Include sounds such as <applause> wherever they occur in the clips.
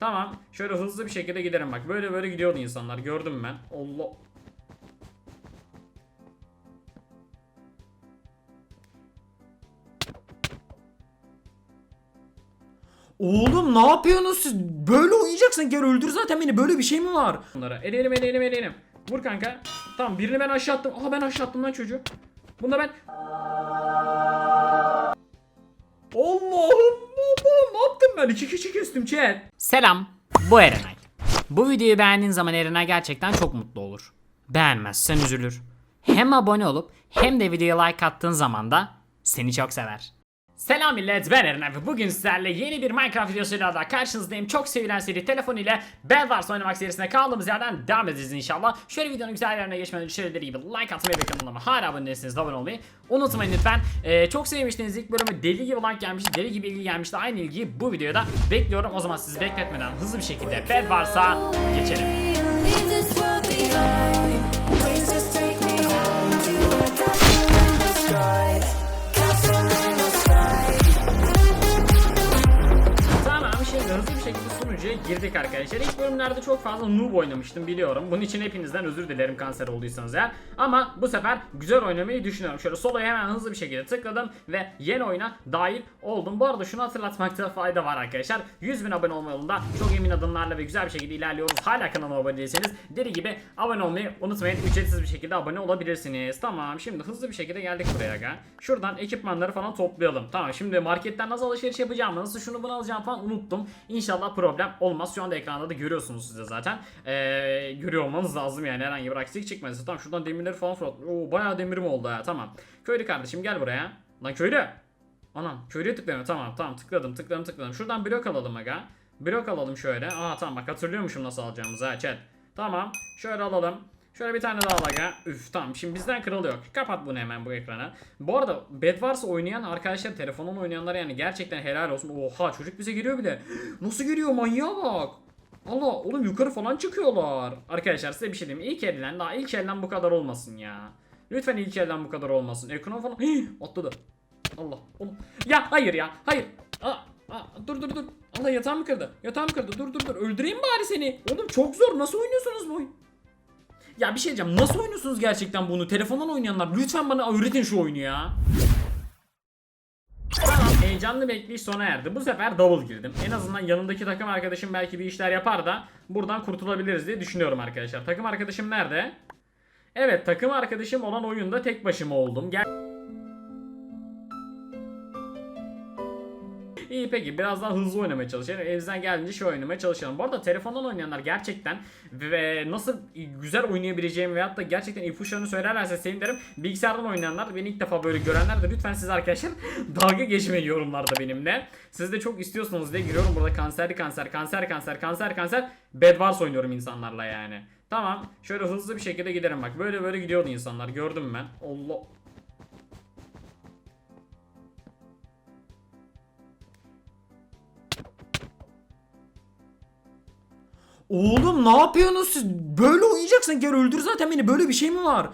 Tamam. Şöyle hızlı bir şekilde giderim bak. Böyle böyle gidiyordu insanlar. Gördüm ben. Allah. Oğlum ne yapıyorsunuz siz? Böyle oynayacaksın. Gel öldür zaten beni. Böyle bir şey mi var? Bunlara eleyelim eleyelim eleyelim. Vur kanka. Tamam birini ben aşağı attım. Aha ben aşağı attım lan çocuğu. Bunda ben... Allah'ım Allah'ım ne yaptım ben? İki kişi kestim chat. Selam, bu Erenay. Bu videoyu beğendiğin zaman Erenay gerçekten çok mutlu olur. Beğenmezsen üzülür. Hem abone olup hem de videoya like attığın zaman da seni çok sever. Selam millet ben Eren ve bugün sizlerle yeni bir Minecraft videosuyla da karşınızdayım. Çok sevilen seri telefon ile Bed Wars oynamak serisine kaldığımız yerden devam edeceğiz inşallah. Şöyle videonun güzel yerine geçmeden önce gibi like atmayı ve kanalıma hala abone değilseniz de abone olmayı unutmayın lütfen. Ee, çok sevmiştiniz ilk bölümü deli gibi like gelmişti, deli gibi ilgi gelmişti. Aynı ilgiyi bu videoda bekliyorum. O zaman sizi bekletmeden hızlı bir şekilde Bed Wars'a geçelim. Girdik arkadaşlar. İlk bölümlerde çok fazla noob oynamıştım biliyorum. Bunun için hepinizden özür dilerim kanser olduysanız eğer. Ama bu sefer güzel oynamayı düşünüyorum. Şöyle soloya hemen hızlı bir şekilde tıkladım ve yeni oyuna dahil oldum. Bu arada şunu hatırlatmakta fayda var arkadaşlar. 100 bin abone olma yolunda çok emin adımlarla ve güzel bir şekilde ilerliyoruz. Hala kanalıma abone değilseniz deli gibi abone olmayı unutmayın. Ücretsiz bir şekilde abone olabilirsiniz. Tamam şimdi hızlı bir şekilde geldik buraya aga. Şuradan ekipmanları falan toplayalım. Tamam şimdi marketten nasıl alışveriş yapacağım, nasıl şunu bunu alacağım falan unuttum. İnşallah problem. Şu anda ekranda da görüyorsunuz siz de zaten. Ee, görüyor olmanız lazım yani herhangi bir aksilik çıkmaz. Tamam şuradan demirleri falan fırlat. Oo bayağı demirim oldu ya tamam. Köylü kardeşim gel buraya. Lan köylü. Anam köylüye tıklayalım tamam tamam tıkladım tıkladım tıkladım. Şuradan blok alalım aga. Blok alalım şöyle. Aa tamam bak hatırlıyormuşum nasıl alacağımızı ha chat. Tamam şöyle alalım. Şöyle bir tane daha al aga. Üf tamam şimdi bizden kırılıyor. Kapat bunu hemen bu ekranı. Bu arada Bed Wars oynayan arkadaşlar telefonun oynayanlar yani gerçekten helal olsun. Oha çocuk bize geliyor bile. <gasps> Nasıl geliyor manyağa bak. Allah oğlum yukarı falan çıkıyorlar. Arkadaşlar size bir şey diyeyim. İlk elden daha ilk elden bu kadar olmasın ya. Lütfen ilk elden bu kadar olmasın. Ekran falan. <gasps> Hii, atladı. Allah. Oğlum. Ya hayır ya. Hayır. Aa, aa, dur dur dur. Allah yatağımı kırdı. Yatağımı kırdı. Dur dur dur. Öldüreyim bari seni. Oğlum çok zor. Nasıl oynuyorsunuz bu oyun? Ya bir şey diyeceğim. Nasıl oynuyorsunuz gerçekten bunu? Telefondan oynayanlar lütfen bana öğretin şu oyunu ya. Tamam heyecanlı bekleyiş sona erdi. Bu sefer double girdim. En azından yanındaki takım arkadaşım belki bir işler yapar da buradan kurtulabiliriz diye düşünüyorum arkadaşlar. Takım arkadaşım nerede? Evet takım arkadaşım olan oyunda tek başıma oldum. Gel İyi peki biraz daha hızlı oynamaya çalışalım. Elimizden geldiğince şey oynamaya çalışalım. Bu arada telefondan oynayanlar gerçekten ve nasıl güzel oynayabileceğimi veyahut da gerçekten ipuçlarını söylerlerse sevinirim. Bilgisayardan oynayanlar beni ilk defa böyle görenler de lütfen siz arkadaşlar <laughs> dalga geçmeyin yorumlarda benimle. Siz de çok istiyorsunuz diye giriyorum burada kanserli kanser, kanser kanser, kanser kanser. Bed Wars oynuyorum insanlarla yani. Tamam şöyle hızlı bir şekilde giderim bak. Böyle böyle gidiyordu insanlar gördüm ben. Allah Oğlum ne yapıyorsunuz siz? Böyle oynayacaksın gel öldür zaten beni. Böyle bir şey mi var?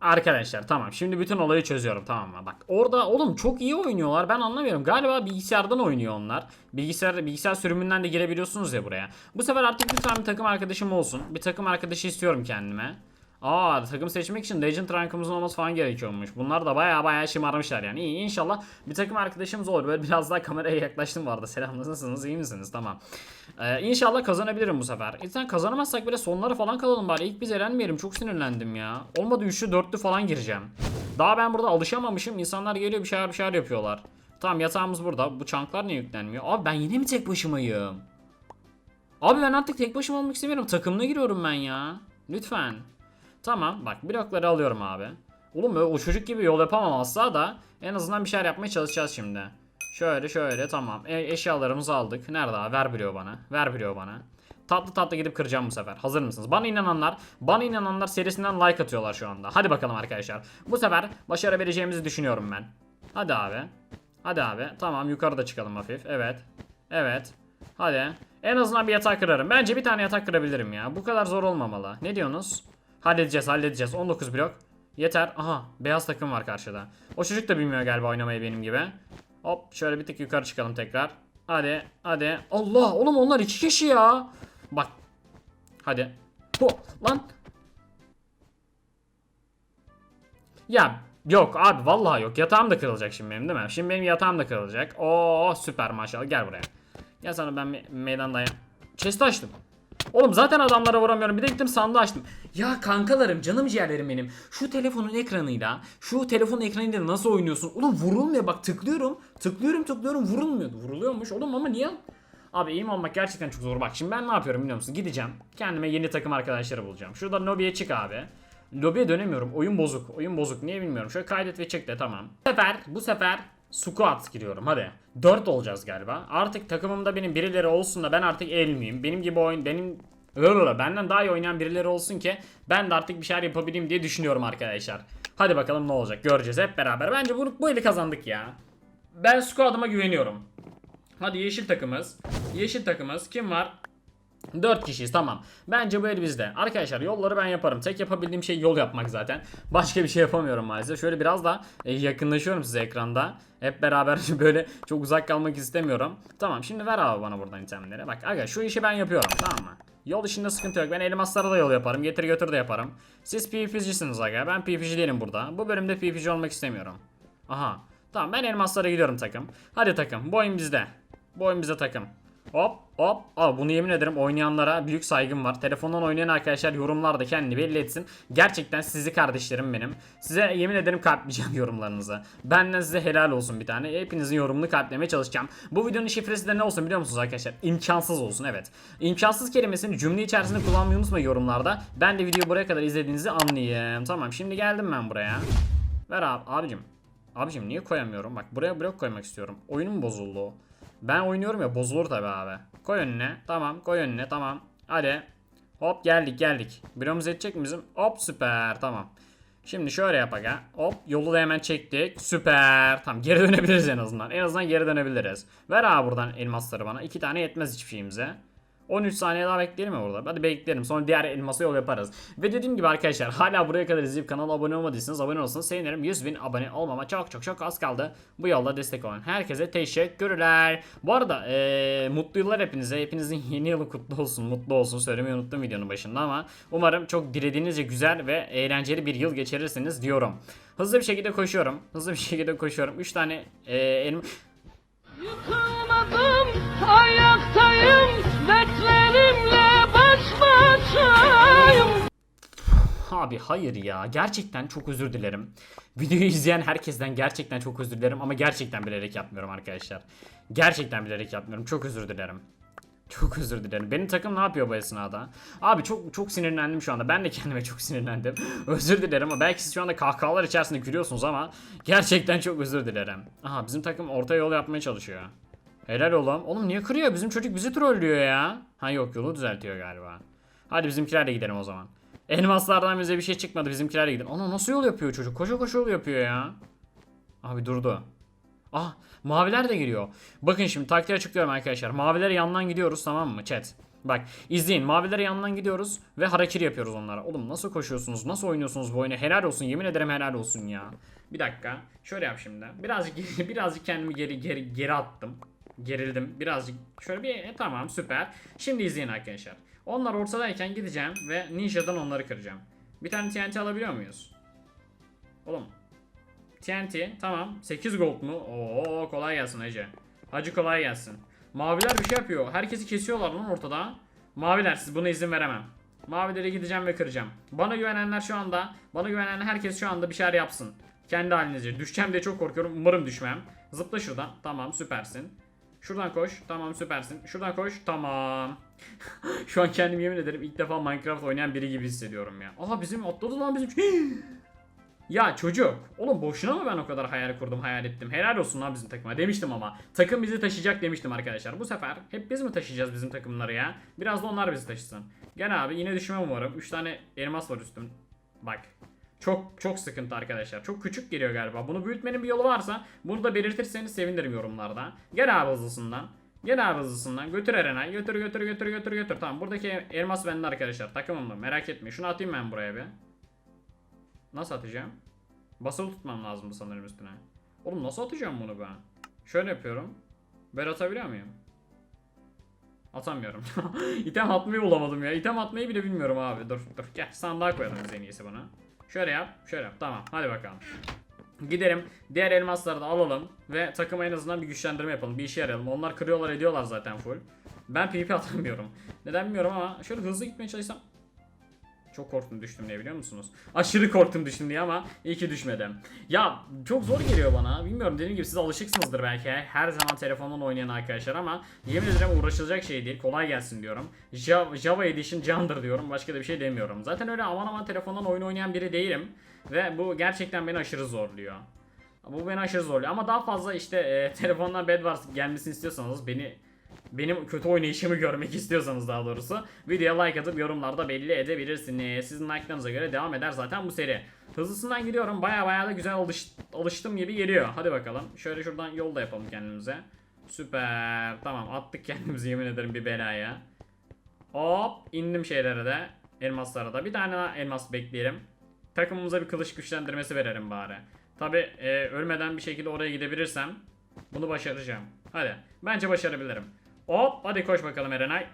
Arkadaşlar tamam şimdi bütün olayı çözüyorum tamam mı? Bak orada oğlum çok iyi oynuyorlar ben anlamıyorum. Galiba bilgisayardan oynuyor onlar. Bilgisayar bilgisayar sürümünden de girebiliyorsunuz ya buraya. Bu sefer artık lütfen bir takım arkadaşım olsun. Bir takım arkadaşı istiyorum kendime. Aa takım seçmek için Legend rankımızın olması falan gerekiyormuş. Bunlar da baya baya şımarmışlar yani. İyi inşallah bir takım arkadaşımız olur. Böyle biraz daha kameraya yaklaştım arada. Selam nasılsınız iyi misiniz? Tamam. Ee, inşallah kazanabilirim bu sefer. İnsan kazanamazsak bile sonlara falan kalalım bari. İlk biz elenmeyelim. Çok sinirlendim ya. Olmadı üçlü dörtlü falan gireceğim. Daha ben burada alışamamışım. İnsanlar geliyor bir şeyler bir şeyler yapıyorlar. Tamam yatağımız burada. Bu çanklar niye yüklenmiyor? Abi ben yine mi tek başımayım? Abi ben artık tek başıma olmak istemiyorum. Takımla giriyorum ben ya. Lütfen. Tamam bak blokları alıyorum abi. Oğlum o çocuk gibi yol yapamam asla da en azından bir şeyler yapmaya çalışacağız şimdi. Şöyle şöyle tamam. E- eşyalarımızı aldık. Nerede abi? Ver biliyor bana. Ver biliyor bana. Tatlı tatlı gidip kıracağım bu sefer. Hazır mısınız? Bana inananlar, bana inananlar serisinden like atıyorlar şu anda. Hadi bakalım arkadaşlar. Bu sefer başarabileceğimizi düşünüyorum ben. Hadi abi. Hadi abi. Tamam yukarıda çıkalım hafif. Evet. Evet. Hadi. En azından bir yatak kırarım. Bence bir tane yatak kırabilirim ya. Bu kadar zor olmamalı. Ne diyorsunuz? Halledeceğiz halledeceğiz. 19 blok. Yeter. Aha beyaz takım var karşıda. O çocuk da bilmiyor galiba oynamayı benim gibi. Hop şöyle bir tık yukarı çıkalım tekrar. Hadi hadi. Allah oğlum onlar iki kişi ya. Bak. Hadi. Bu lan. Ya yok abi vallahi yok. Yatağım da kırılacak şimdi benim değil mi? Şimdi benim yatağım da kırılacak. Oo süper maşallah gel buraya. Gel sana ben me- meydandayım. Chest açtım. Oğlum zaten adamlara vuramıyorum. Bir de gittim sandığı açtım. Ya kankalarım, canım ciğerlerim benim. Şu telefonun ekranıyla, şu telefonun ekranıyla nasıl oynuyorsun? Oğlum vurulmuyor. Bak tıklıyorum. Tıklıyorum tıklıyorum vurulmuyor. Vuruluyormuş oğlum ama niye? Abi iyi olmak gerçekten çok zor. Bak şimdi ben ne yapıyorum biliyor musun? Gideceğim. Kendime yeni takım arkadaşları bulacağım. Şurada lobiye çık abi. Lobiye dönemiyorum. Oyun bozuk. Oyun bozuk. Niye bilmiyorum. Şöyle kaydet ve çık de tamam. Bu sefer, bu sefer squat giriyorum hadi. 4 olacağız galiba. Artık takımımda benim birileri olsun da ben artık el miyim? Benim gibi oyun benim benden daha iyi oynayan birileri olsun ki ben de artık bir şeyler yapabileyim diye düşünüyorum arkadaşlar. Hadi bakalım ne olacak göreceğiz hep beraber. Bence bu, bu eli kazandık ya. Ben squad'ıma güveniyorum. Hadi yeşil takımız. Yeşil takımız kim var? 4 kişiyiz tamam. Bence bu el bizde. Arkadaşlar yolları ben yaparım. Tek yapabildiğim şey yol yapmak zaten. Başka bir şey yapamıyorum maalesef. Şöyle biraz da e, yakınlaşıyorum size ekranda. Hep beraber <laughs> böyle çok uzak kalmak istemiyorum. Tamam şimdi ver abi bana buradan itemleri. Bak aga şu işi ben yapıyorum tamam mı? Yol işinde sıkıntı yok. Ben elmaslara da yol yaparım. Getir götür de yaparım. Siz PvP'cisiniz aga. Ben PvP'ci değilim burada. Bu bölümde PvP'ci olmak istemiyorum. Aha. Tamam ben elmaslara gidiyorum takım. Hadi takım. Bu bizde. Bu oyun bize takım. Hop hop. Aa, bunu yemin ederim oynayanlara büyük saygım var. Telefondan oynayan arkadaşlar yorumlarda kendini belli etsin. Gerçekten sizi kardeşlerim benim. Size yemin ederim kalpleyeceğim <laughs> yorumlarınızı. Benden size helal olsun bir tane. Hepinizin yorumunu kalplemeye çalışacağım. Bu videonun şifresi de ne olsun biliyor musunuz arkadaşlar? İmkansız olsun evet. İmkansız kelimesini cümle içerisinde kullanmayı unutmayın yorumlarda. Ben de videoyu buraya kadar izlediğinizi anlayayım. Tamam şimdi geldim ben buraya. Ver abi abicim. Abicim niye koyamıyorum? Bak buraya blok koymak istiyorum. Oyunum bozuldu. Ben oynuyorum ya bozulur tabi abi. Koy önüne. Tamam koy önüne tamam. Hadi. Hop geldik geldik. Bloğumuz edecek mi bizim? Hop süper tamam. Şimdi şöyle yap aga. Hop yolu da hemen çektik. Süper. Tamam geri dönebiliriz en azından. En azından geri dönebiliriz. Ver abi buradan elmasları bana. İki tane yetmez hiçbir şeyimize. 13 saniye daha bekleyelim mi burada? Hadi bekleyelim. Sonra diğer elmasa yol yaparız. Ve dediğim gibi arkadaşlar hala buraya kadar izleyip kanala abone olmadıysanız abone olsanız sevinirim. 100 bin abone olmama çok çok çok az kaldı. Bu yolda destek olan herkese teşekkürler. Bu arada eee, mutlu yıllar hepinize. Hepinizin yeni yılı kutlu olsun. Mutlu olsun. Söylemeyi unuttum videonun başında ama umarım çok dilediğinizce güzel ve eğlenceli bir yıl geçirirsiniz diyorum. Hızlı bir şekilde koşuyorum. Hızlı bir şekilde koşuyorum. 3 tane eee elma... Yıkılmadım, ayaktayım, dertlerimle baş başayım. Abi hayır ya. Gerçekten çok özür dilerim. Videoyu izleyen herkesten gerçekten çok özür dilerim ama gerçekten bilerek yapmıyorum arkadaşlar. Gerçekten bilerek yapmıyorum. Çok özür dilerim. Çok özür dilerim. Benim takım ne yapıyor bu esnada? Abi çok çok sinirlendim şu anda. Ben de kendime çok sinirlendim. <laughs> özür dilerim ama belki siz şu anda kahkahalar içerisinde gülüyorsunuz ama gerçekten çok özür dilerim. Aha bizim takım orta yol yapmaya çalışıyor. Helal oğlum. Oğlum niye kırıyor? Bizim çocuk bizi trollüyor ya. Ha yok yolu düzeltiyor galiba. Hadi bizimkilerle gidelim o zaman. Elmaslardan bize bir şey çıkmadı bizimkilerle gidelim. Ana nasıl yol yapıyor çocuk? Koşa koşa yol yapıyor ya. Abi durdu. Ah maviler de giriyor. Bakın şimdi taktiği açıklıyorum arkadaşlar. Mavilere yandan gidiyoruz tamam mı chat? Bak izleyin mavilere yandan gidiyoruz ve harakiri yapıyoruz onlara. Oğlum nasıl koşuyorsunuz? Nasıl oynuyorsunuz bu oyunu? Helal olsun yemin ederim helal olsun ya. Bir dakika. Şöyle yap şimdi. Birazcık <laughs> birazcık kendimi geri geri geri attım. Gerildim. Birazcık şöyle bir e, tamam süper. Şimdi izleyin arkadaşlar. Onlar ortadayken gideceğim ve ninja'dan onları kıracağım. Bir tane TNT alabiliyor muyuz? Oğlum TNT tamam 8 gold mu? Oo kolay gelsin Hacı. Hacı kolay gelsin. Maviler bir şey yapıyor. Herkesi kesiyorlar lan ortada. Maviler siz buna izin veremem. Mavilere gideceğim ve kıracağım. Bana güvenenler şu anda, bana güvenen herkes şu anda bir şeyler yapsın. Kendi halinizce. Düşeceğim diye çok korkuyorum. Umarım düşmem. Zıpla şuradan. Tamam süpersin. Şuradan koş. Tamam süpersin. Şuradan koş. Tamam. <laughs> şu an kendimi yemin ederim ilk defa Minecraft oynayan biri gibi hissediyorum ya. Aha bizim atladı lan bizim. <gasps> Ya çocuk. Oğlum boşuna mı ben o kadar hayal kurdum, hayal ettim? Helal olsun lan bizim takıma. Demiştim ama. Takım bizi taşıyacak demiştim arkadaşlar. Bu sefer hep biz mi taşıyacağız bizim takımları ya? Biraz da onlar bizi taşısın. Gel abi yine düşmem umarım. 3 tane elmas var üstüm. Bak. Çok çok sıkıntı arkadaşlar. Çok küçük geliyor galiba. Bunu büyütmenin bir yolu varsa bunu da belirtirseniz sevinirim yorumlarda. Gel abi hızlısından. Gel abi hızlısından. Götür Erenay. Götür götür götür götür götür. Tamam buradaki elmas bende arkadaşlar. Takımımda. Merak etmeyin. Şunu atayım ben buraya bir. Nasıl atacağım? Basılı tutmam lazımdı sanırım üstüne. Oğlum nasıl atacağım bunu ben? Şöyle yapıyorum. Böyle atabiliyor muyum? Atamıyorum. <laughs> item atmayı bulamadım ya. İtem atmayı bile bilmiyorum abi. Dur dur gel sandığa koyalım en iyisi bunu. Şöyle yap şöyle yap tamam hadi bakalım. Gidelim diğer elmasları da alalım ve takıma en azından bir güçlendirme yapalım. Bir işe yarayalım. Onlar kırıyorlar ediyorlar zaten full. Ben PP atamıyorum. Neden bilmiyorum ama şöyle hızlı gitmeye çalışsam. Çok korktum düştüm diye biliyor musunuz? Aşırı korktum düştüm diye ama iyi ki düşmedim. Ya çok zor geliyor bana. Bilmiyorum dediğim gibi siz alışıksınızdır belki. Her zaman telefondan oynayan arkadaşlar ama yemin ederim uğraşılacak şey değil. Kolay gelsin diyorum. Java, Java Edition candır diyorum. Başka da bir şey demiyorum. Zaten öyle aman aman telefondan oyun oynayan biri değilim. Ve bu gerçekten beni aşırı zorluyor. Bu beni aşırı zorluyor. Ama daha fazla işte e, telefondan Bedwars gelmesini istiyorsanız beni benim kötü oynayışımı görmek <laughs> istiyorsanız daha doğrusu videoya like atıp yorumlarda belli edebilirsiniz. Sizin like'larınıza göre devam eder zaten bu seri. Hızlısından gidiyorum. Baya baya da güzel alış, alıştım gibi geliyor. Hadi bakalım. Şöyle şuradan yol da yapalım kendimize. Süper. Tamam attık kendimizi yemin ederim bir belaya. Hop indim şeylere de. Elmaslara da. Bir tane daha elmas bekleyelim. Takımımıza bir kılıç güçlendirmesi verelim bari. Tabi ölmeden bir şekilde oraya gidebilirsem bunu başaracağım. Hadi. Bence başarabilirim. Hop hadi koş bakalım Erenay.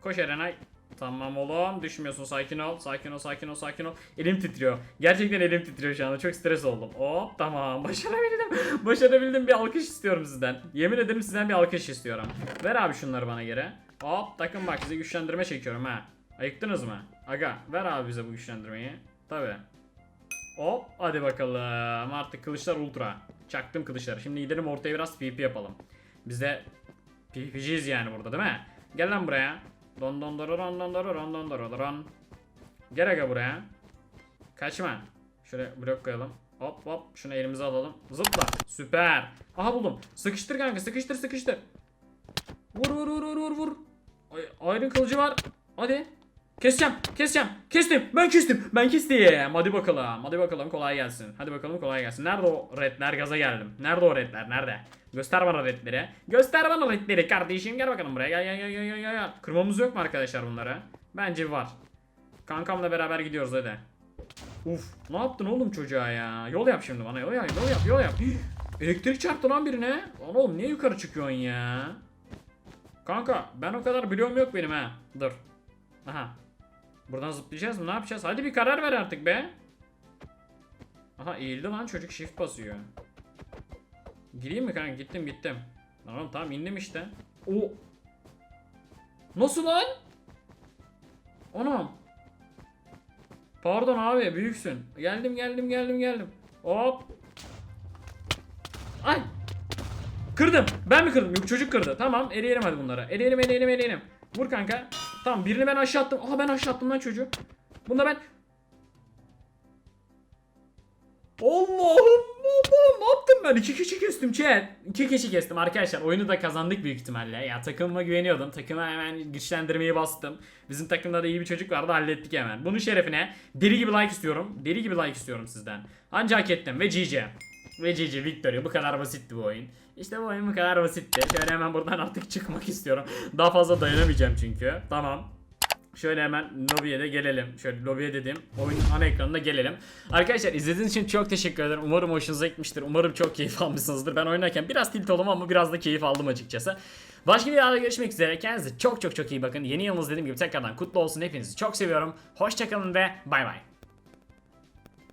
Koş Erenay. Tamam oğlum düşmüyorsun. Sakin ol sakin ol sakin ol sakin ol. Elim titriyor. Gerçekten elim titriyor şu anda. Çok stres oldum. Hop tamam. <laughs> Başarabildim. Başarabildim. Bir alkış istiyorum sizden. Yemin ederim sizden bir alkış istiyorum. Ver abi şunları bana geri. Hop takım bak size güçlendirme çekiyorum ha. Ayıktınız mı? Aga ver abi bize bu güçlendirmeyi. Tabi Hop hadi bakalım. Artık kılıçlar ultra. Çaktım kılıçları. Şimdi gidelim ortaya biraz PvP yapalım. Biz de PvP'ciyiz yani burada değil mi? Gel lan buraya. Don don doron don doron don doron Gel aga buraya. Kaçma. Şöyle blok koyalım. Hop hop. Şunu elimize alalım. Zıpla. Süper. Aha buldum. Sıkıştır kanka. Sıkıştır sıkıştır. Vur vur vur vur vur. Ay, Ayrın kılıcı var. Hadi Keseceğim, keseceğim. Kestim. Ben kestim. Ben kestim. Hadi bakalım. Hadi bakalım kolay gelsin. Hadi bakalım kolay gelsin. Nerede o redler? Gaza geldim. Nerede o redler? Nerede? Göster bana redleri. Göster bana redleri kardeşim. Gel bakalım buraya. Gel gel gel gel gel. gel. Kırmamız yok mu arkadaşlar bunları? Bence var. Kankamla beraber gidiyoruz hadi. Uf, ne yaptın oğlum çocuğa ya? Yol yap şimdi bana. Yol yap, yol yap, yol yap. <gasps> Elektrik çarptı lan birine. Lan oğlum niye yukarı çıkıyorsun ya? Kanka ben o kadar biliyorum yok benim ha. Dur. Aha. Buradan zıplayacağız mı? Ne yapacağız? Hadi bir karar ver artık be. Aha eğildi lan çocuk shift basıyor. Gireyim mi kanka? Gittim gittim. Tamam tamam indim işte. O. Nasıl lan? Anam. Pardon abi büyüksün. Geldim geldim geldim geldim. Hop. Ay. Kırdım. Ben mi kırdım? Yok çocuk kırdı. Tamam eleyelim hadi bunlara. Eleyelim eleyelim eleyelim. Vur kanka. Tamam birini ben aşağı attım. Aha ben aşağı attım lan çocuğu. Bunda ben... Allah'ım Allah'ım ne yaptım ben? İki kişi kestim chat. İki kişi kestim arkadaşlar. Oyunu da kazandık büyük ihtimalle. Ya takımıma güveniyordum. Takıma hemen güçlendirmeyi bastım. Bizim takımda da iyi bir çocuk vardı hallettik hemen. Bunun şerefine deli gibi like istiyorum. Deli gibi like istiyorum sizden. Ancak hak ettim ve GG. Ve GG Victory. Bu kadar basitti bu oyun. İşte bu oyun bu kadar basitti. Şöyle hemen buradan artık çıkmak istiyorum. Daha fazla dayanamayacağım çünkü. Tamam. Şöyle hemen lobiye de gelelim. Şöyle lobiye dedim. Oyunun ana ekranına gelelim. Arkadaşlar izlediğiniz için çok teşekkür ederim. Umarım hoşunuza gitmiştir. Umarım çok keyif <laughs> almışsınızdır. Ben oynarken biraz tilt oldum ama biraz da keyif aldım açıkçası. Başka videoda görüşmek üzere. Kendinize çok çok çok iyi bakın. Yeni yılınız dediğim gibi tekrardan kutlu olsun. Hepinizi çok seviyorum. Hoşçakalın ve bay bay.